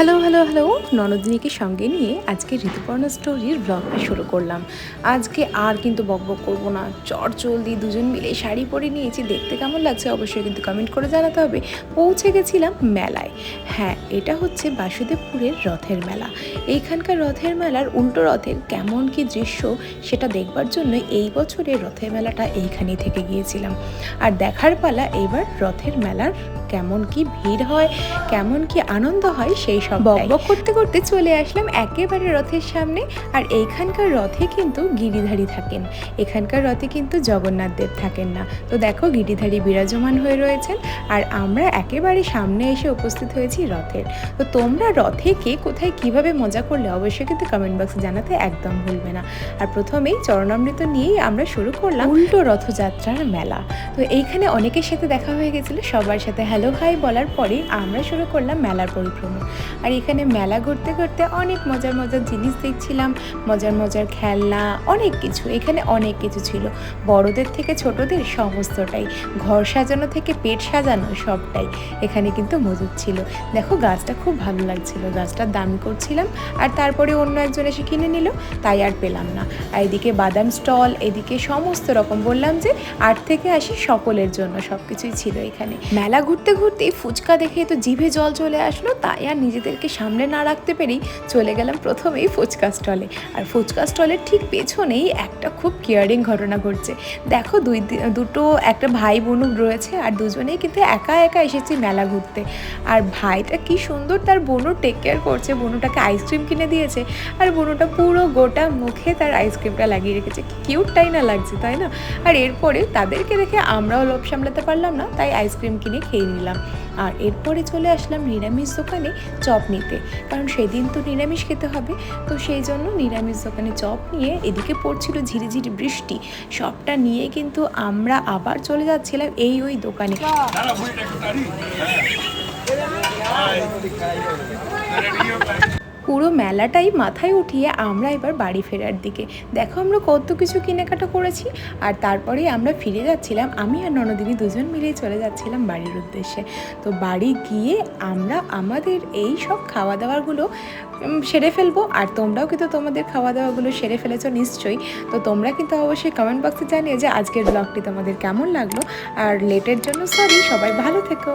Hello hello hello ননদিনীকে সঙ্গে নিয়ে আজকে ঋতুপর্ণ স্টোরির ব্লগটা শুরু করলাম। আজকে আর কিন্তু বক বক করব না। চট জলদি দুজন মিলে শাড়ি পরে নিয়েছি। দেখতে কেমন লাগছে অবশ্যই কিন্তু কমেন্ট করে জানাতে হবে। পৌঁছে গেছিলাম মেলায়। হ্যাঁ এটা হচ্ছে বাসুদেবপুরের রথের মেলা। এইখানকার রথের মেলার উল্টো রথের কেমন কি দৃশ্য সেটা দেখবার জন্য এই বছরের রথের মেলাটা এইখানেই থেকে গিয়েছিলাম। আর দেখার পালা এবার রথের মেলার কেমন কি ভিড় হয় কেমন কি আনন্দ হয় সেই সব বক করতে করতে চলে আসলাম একেবারে রথের সামনে আর এইখানকার রথে কিন্তু গিরিধারী থাকেন। এখানকার রথে কিন্তু জগন্নাথ দেব থাকেন না। তো দেখো গিরিধারী বিরাজমান হয়ে রয়েছেন আর আমরা একেবারে সামনে এসে উপস্থিত হয়েছি রথের। তো তোমরা রথে কে কোথায় কীভাবে মজা করলে অবশ্যই কিন্তু কমেন্ট বক্সে জানাতে একদম ভুলবে না। আর প্রথমেই চরণামৃত নিয়েই আমরা শুরু করলাম উল্টো রথযাত্রার মেলা। তো এইখানে অনেকের সাথে দেখা হয়ে গেছিল সবার সাথে হ্যালো হাই বলার পরে আমরা শুরু করলাম মেলার পরিক্রমা। আর এখানে মেলা ঘুরতে ঘুরতে অনেক মজার মজার জিনিস দেখছিলাম, মজার মজার খেলনা, অনেক কিছু। এখানে অনেক কিছু ছিল। বড়দের থেকে ছোটদের সমস্তটাই। ঘর সাজানো থেকে পেট সাজানো সবটাই এখানে কিন্তু মজুদ ছিল। দেখো, গাছটা খুব ভালো লাগছিল। গাছটার দাম করছিলাম আর তারপরে অন্য একজন এসে কিনে নিল, তাই আর পেলাম না। আর এদিকে বাদাম স্টল, এদিকে সমস্ত রকম বললাম যে আট থেকে আসি সকলের জন্য সব কিছুই ছিল এখানে। মেলা ঘুরতে ঘুরতে ঘুরতে ফুচকা দেখে তো জিভে জল চলে আসলো, তাই আর নিজেদেরকে সামনে না রাখতে পেরেই চলে গেলাম প্রথমেই ফুচকা স্টলে। আর ফুচকা স্টলের ঠিক পেছনেই একটা খুব কেয়ারিং ঘটনা ঘটছে। দেখো দুই দুটো একটা ভাই বোন রয়েছে আর দুজনেই কিন্তু একা একা এসেছি মেলা ঘুরতে। আর ভাইটা কি সুন্দর তার বোনও টেক কেয়ার করছে, বোনুটাকে আইসক্রিম কিনে দিয়েছে। আর বোনুটা পুরো গোটা মুখে তার আইসক্রিমটা লাগিয়ে রেখেছে। কিউটটাই না লাগছে, তাই না? আর এরপরে তাদেরকে দেখে আমরাও লোভ সামলাতে পারলাম না, তাই আইসক্রিম কিনে খেয়ে নিলাম। আর এরপরে চলে আসলাম নিরামিষ দোকানে চপ নিতে। কারণ সেদিন তো নিরামিষ খেতে হবে। তো সেই জন্য নিরামিষ দোকানে চপ নিয়ে এদিকে পড়ছিল ঝিরিঝিরি বৃষ্টি। সবটা নিয়ে কিন্তু আমরা আবার চলে যাচ্ছিলাম এই ওই দোকানে। পুরো মেলাটাই মাথায় উঠিয়ে আমরা এবার বাড়ি ফেরার দিকে। দেখো আমরা কত কিছু কেনাকাটা করেছি, আর তারপরে আমরা ফিরে যাচ্ছিলাম। আমি আর ননদিনী দুজন মিলেই চলে যাচ্ছিলাম বাড়ির উদ্দেশ্যে। তো বাড়ি গিয়ে আমরা আমাদের এই সব খাওয়া দাওয়াগুলো সেরে ফেলব। আর তোমরাও কিন্তু তোমাদের খাওয়া দাওয়াগুলো সেরে ফেলেছো নিশ্চয়ই। তো তোমরা কিন্তু অবশ্যই কমেন্ট বক্সে জানিয়ে যে আজকের ব্লগটি তোমাদের কেমন লাগল। আর লেটের জন্য সরি সবাই ভালো থেকো।